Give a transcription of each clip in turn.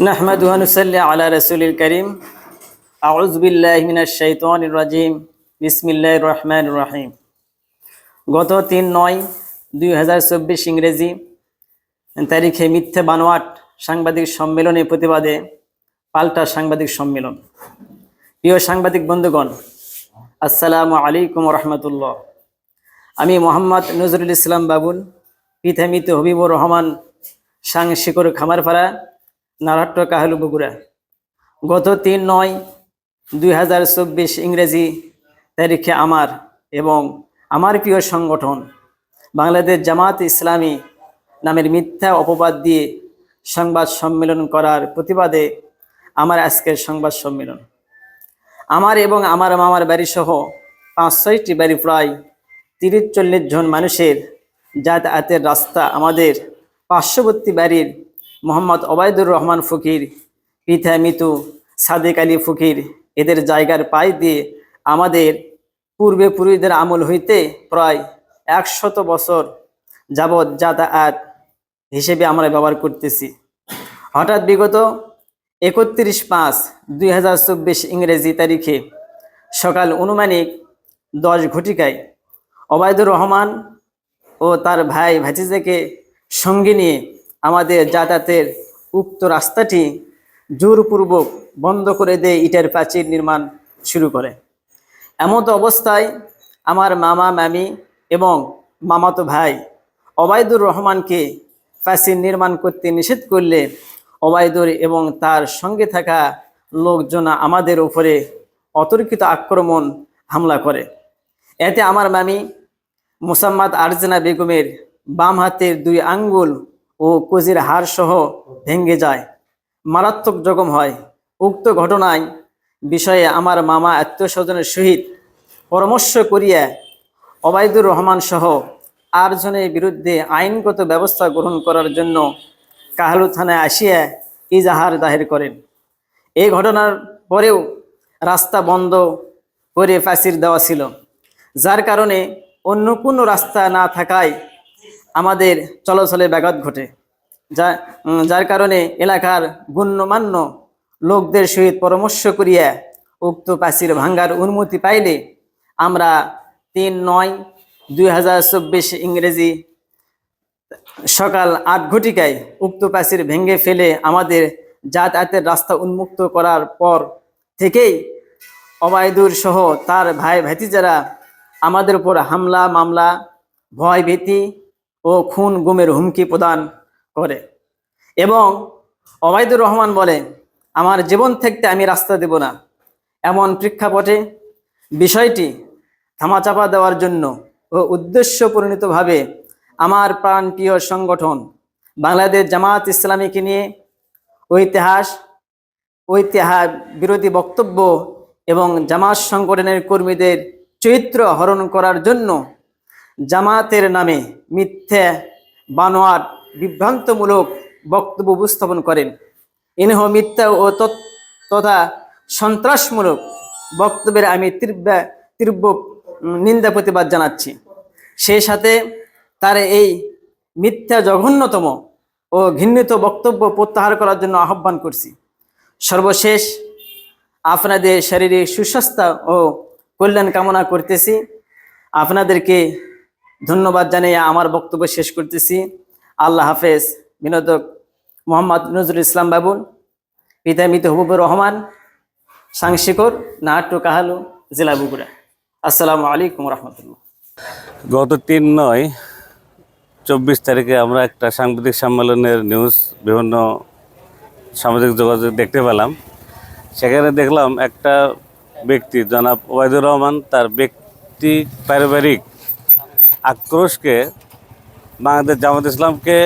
نحمد ونصلي على رسول الكريم أعوذ بالله من الشيطان الرجيم بسم الله الرحمن الرحيم গত তিন নয় দুই হাজার চব্বিশ ইংরেজি তারিখে মিথ্যে বানোয়াট সাংবাদিক সম্মেলনের প্রতিবাদে পাল্টা সাংবাদিক সম্মেলন প্রিয় সাংবাদিক বন্ধুগণ আসসালামু আলাইকুম রহমতুল্লাহ আমি মোহাম্মদ নজরুল ইসলাম বাবুল পিতামিত হবিবুর রহমান সাংশিকর খামারপাড়া নারাট্ট কাহালু বগুড়া। গত তিন নয় দুই হাজার চব্বিশ ইংরেজি তারিখে আমার এবং আমার প্রিয় সংগঠন বাংলাদেশ জামাত ইসলামী নামের মিথ্যা অপবাদ দিয়ে সংবাদ সম্মেলন করার প্রতিবাদে আমার আজকের সংবাদ সম্মেলন। আমার এবং আমার মামার বাড়ি সহ পাঁচ ছয়টি বাড়ি প্রায় তিরিশ চল্লিশ জন মানুষের যাতায়াতের রাস্তা আমাদের পার্শ্ববর্তী বাড়ির মোহাম্মদ ওবায়দুর রহমান ফকির, পিতা মিতু, সাদেক আলী ফকির, এদের জায়গার পাই দিয়ে আমাদের পূর্বে পুরুষদের আমল হইতে প্রায় একশত বছর যাবৎ যাতায়াত হিসেবে আমরা ব্যবহার করতেছি। হঠাৎ বিগত একত্রিশ পাঁচ দুই ইংরেজি তারিখে সকাল অনুমানিক দশ ঘটিকায় অবায়দুর রহমান ও তার ভাই ভাতিজাকে সঙ্গে নিয়ে আমাদের যাতায়াতের উক্ত রাস্তাটি জোরপূর্বক বন্ধ করে দিয়ে ইটের প্রাচীর নির্মাণ শুরু করে। এমতো অবস্থায় আমার মামা, মামি এবং মামাতো ভাই অবায়দুর রহমানকে প্রাচীর নির্মাণ করতে নিষেধ করলে অবায়দুর এবং তার সঙ্গে থাকা লোকজন আমাদের উপরে অতর্কিত আক্রমণ, হামলা করে। এতে আমার মামি মুসাম্মাদ আরজনা বেগমের বাম হাতের দুই আঙ্গুল ও কজির হাড় সহ ভেঙে যায়। মারাত্মক জখম হয়। উক্ত ঘটনায় বিষয়ে আমার মামা আত্মীয় স্বজনের সহিত পরামর্শ করিয়া অবায়দুর রহমান সহ আটজনের বিরুদ্ধে আইনগত ব্যবস্থা গ্রহণ করার জন্য কাহালু থানায় আসিয়া ইজাহার দায়ের করেন। এই ঘটনার পরেও রাস্তা বন্ধ করে ফাঁসির দেওয়া ছিল, যার কারণে অন্য কোনো রাস্তা না থাকায় আমাদের চলাচলে ব্যাঘাত ঘটে। যা যার কারণে এলাকার গণ্যমান্য লোকদের সহিত পরামর্শ করিয়া উক্ত প্রাচীর ভাঙ্গার অনুমতি পাইলে আমরা তিন নয় দুই হাজার ইংরেজি সকাল আট ঘটিকায় উক্ত প্রাচীর ভেঙে ফেলে আমাদের যাতায়াতের রাস্তা উন্মুক্ত করার পর থেকেই অবায়দুর সহ তার ভাই ভাতিজারা আমাদের উপর হামলা, মামলা ভয় ভীতি ও খুন গুমের হুমকি প্রদান করে। এবং অবায়দুর রহমান বলে আমার জীবন থাকতে আমি রাস্তা দেব না। এমন প্রেক্ষাপটে বিষয়টি থামাচাপা দেওয়ার জন্য ও উদ্দেশ্য পরিণতভাবে আমার প্রাণপ্রিয় সংগঠন বাংলাদেশ জামাত ইসলামীকে নিয়ে ঐতিহাস ঐতিহাস বিরোধী বক্তব্য এবং জামাত সংগঠনের কর্মীদের চরিত্র হরণ করার জন্য জামাতের নামে মিথ্যে বানোয়ার বিভ্রান্তমূলক বক্তব্য উপস্থাপন করেন। ইনহ মিথ্যা ও তথা সন্ত্রাসমূলক বক্তব্যের আমি তীব্র তীব্র নিন্দা প্রতিবাদ জানাচ্ছি। সেই সাথে তার এই মিথ্যা জঘন্যতম ও ঘৃণিত বক্তব্য প্রত্যাহার করার জন্য আহ্বান করছি। সর্বশেষ আপনাদের শারীরিক সুস্বাস্থ্য ও কল্যাণ কামনা করতেছি। আপনাদেরকে ধন্যবাদ জানিয়ে আমার বক্তব্য শেষ করতেছি। আল্লাহ হাফেজ। বিনোদক মোহাম্মদ নজরুল ইসলাম বাবুল পিতা মৃত হবুবুর রহমান, সাংশিকর নাহাট্টু কাহালু, জেলা বগুড়া। আসসালামু আলাইকুম রহমতুল্লাহ। গত তিন নয়, চব্বিশ তারিখে আমরা একটা সাংবাদিক সম্মেলনের নিউজ বিভিন্ন সামাজিক যোগাযোগ দেখতে পেলাম। সেখানে দেখলাম একটা ব্যক্তি, জনাব ওবায়দুর রহমান, তার ব্যক্তি পারিবারিক আক্রোশকে বাংলাদেশ জামাত ইসলামকে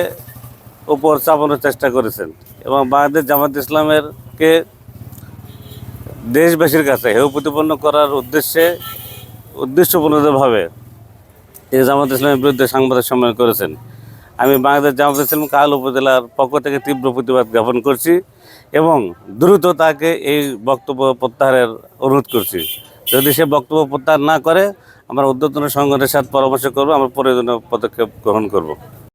উপর চাপানোর চেষ্টা করেছেন এবং বাংলাদেশ জামাত ইসলামেরকে দেশবাসীর কাছে হেউ প্রতিপন্ন করার উদ্দেশ্যে, উদ্দেশ্যপূর্ণভাবে এই জামাত ইসলামের বিরুদ্ধে সাংবাদিক সম্মেলন করেছেন। আমি বাংলাদেশ জামাত ইসলাম কাল উপজেলার পক্ষ থেকে তীব্র প্রতিবাদ জ্ঞাপন করছি এবং দ্রুত তাকে এই বক্তব্য প্রত্যাহারের অনুরোধ করছি। যদি সে বক্তব্য প্রত্যাহার না করে, আমরা উদ্যোতন সংগঠনের সাথে পরামর্শ করব, আমরা প্রয়োজনীয় পদক্ষেপ গ্রহণ করব।